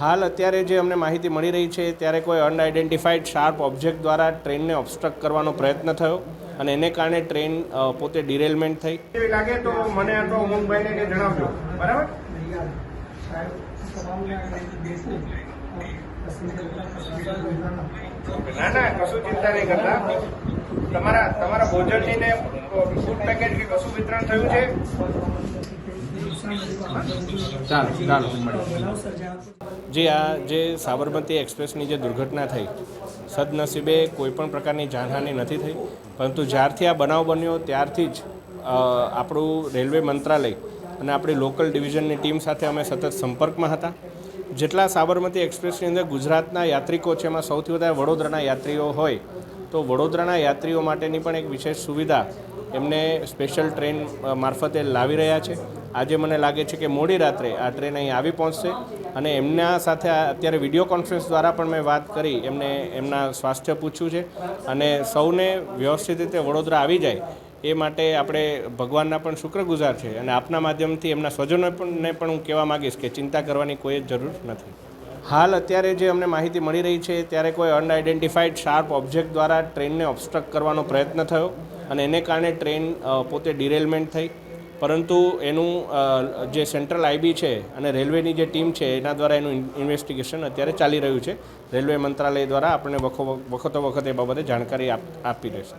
હાલ અત્યારે જે અમને માહિતી મળી રહી છે, ત્યારે કોઈ અનઆઇડેન્ટિફાઈડ શાર્પ ઓબ્જેક્ટ દ્વારા ટ્રેનને ઓબસ્ટ્રક્ટ કરવાનો પ્રયત્ન થયો અને એને કારણે ટ્રેન પોતે ડિરેલમેન્ટ થઈ. લાગે તો મને તો ઉમંગભાઈને જણાવજો. બરાબર? ના ના, કશું ચિંતા નહીં કરતા. તમારા તમારા ભોજનની ને ફૂડ પેકેજ કે કશું વિતરણ થયું છે? ચાલો ચાલો જે આ જે સાબરમતી એક્સપ્રેસની જે દુર્ઘટના થઈ, સદનસીબે કોઈપણ પ્રકારની જાનહાનિ નથી થઈ, પરંતુ જ્યારથી આ બનાવ બન્યો ત્યારથી જ આપણું રેલવે મંત્રાલય અને આપણી લોકલ ડિવિઝનની ટીમ સાથે અમે સતત સંપર્કમાં હતા. જેટલા સાબરમતી એક્સપ્રેસની અંદર ગુજરાતના યાત્રિકો છે, એમાં સૌથી વધારે વડોદરાના યાત્રીઓ હોય, તો વડોદરાના યાત્રીઓ માટેની પણ એક વિશેષ સુવિધા એમને સ્પેશિયલ ટ્રેન મારફતે લાવી રહ્યા છે. આજે મને લાગે છે કે મોડી રાત્રે આ ટ્રેન અહીં આવી પહોંચશે અને એમના સાથે અત્યારે વીડિયો કોન્ફરન્સ દ્વારા પણ મેં વાત કરી, એમને એમના સ્વાસ્થ્ય પૂછ્યું છે અને સૌને વ્યવસ્થિત રીતે વડોદરા આવી જાય એ માટે આપણે ભગવાનના પણ શુક્રગુજાર છે અને આપના માધ્યમથી એમના સ્વજનોને પણ હું કહેવા માગીશ કે ચિંતા કરવાની કોઈ જ જરૂર નથી. હાલ અત્યારે જે અમને માહિતી મળી રહી છે, ત્યારે કોઈ અનઆઇડેન્ટિફાઈડ શાર્પ ઓબ્જેક્ટ દ્વારા ટ્રેનને ઓબસ્ટ્રક્ટ કરવાનો પ્રયત્ન થયો. અને એને કારણે ટ્રેન પોતે ડિરેલમેન્ટ થઈ. પરંતુ એનું જે સેન્ટ્રલ આઈબી છે અને રેલવેની જે ટીમ છે, એના દ્વારા એનું ઇન્વેસ્ટિગેશન અત્યારે ચાલી રહ્યું છે. રેલવે મંત્રાલય દ્વારા આપણને વખતો વખત એ બાબતે જાણકારી આપ રહેશે